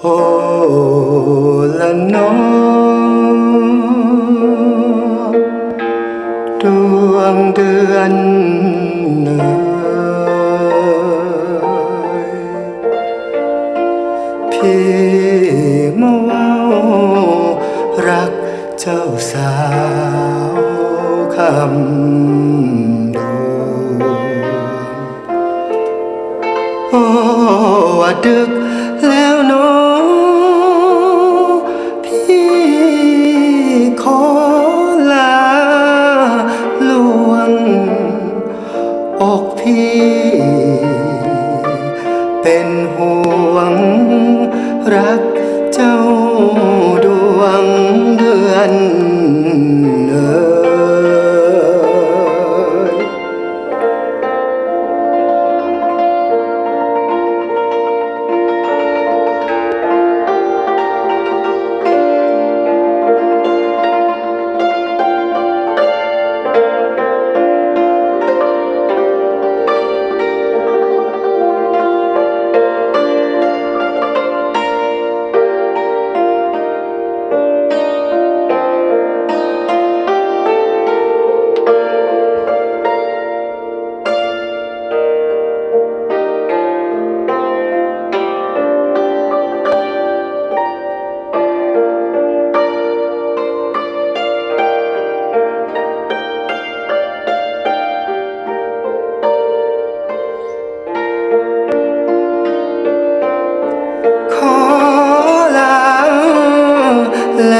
โอละนอดวงเดือนเนยพี่มาว่ารักเจ้าสาวคำดวงโอ้ว่าดึก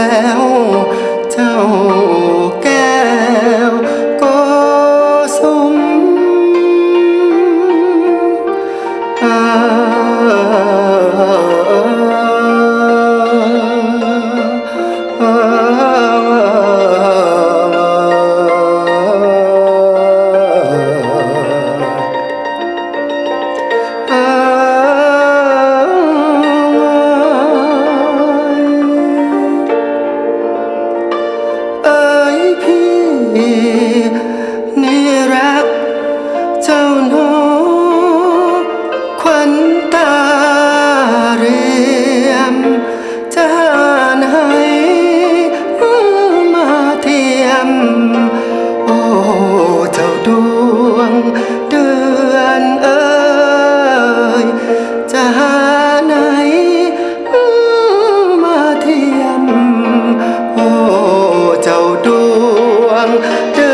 แล้ว อนเอ้ยจะหาไหนมาเทียม โอ้เจ้าดวงเดื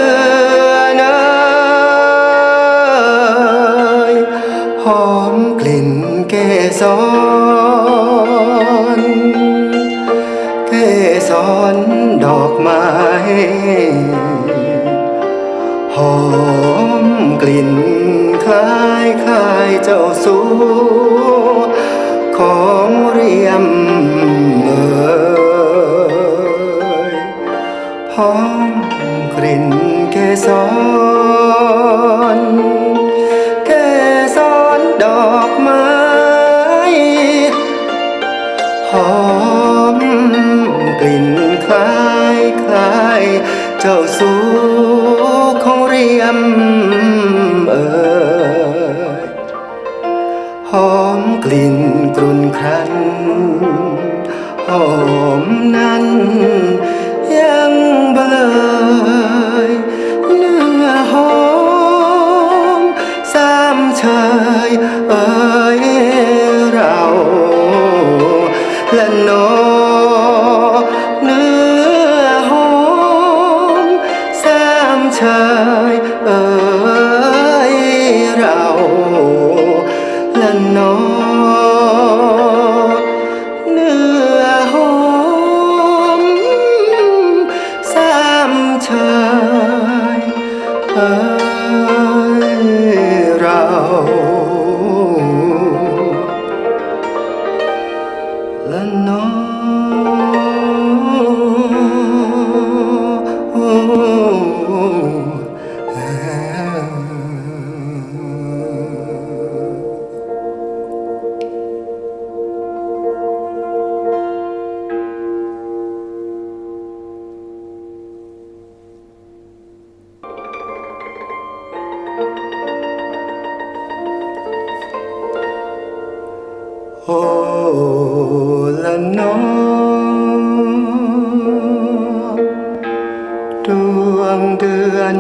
อนเอ้ยหอมกลิ่นเกสรเกสรดอกไม้หอมกลิ่น คล้ายคลายเจ้าสัวของเรียมเอ่ยหอมกลิ่นเกสรเกสรดอกไม้หอมกลิ่นคล้ายคลายเจ้าสูของเรียมเอ่ย หอมกลิ่นกรุ่นครันหอมนั้นยังเบลยเนื้อหอมสามเชยเอ่ยเราและนอเนื้อหอมสามเชยเอ่ยา โอละนอดวงเดือน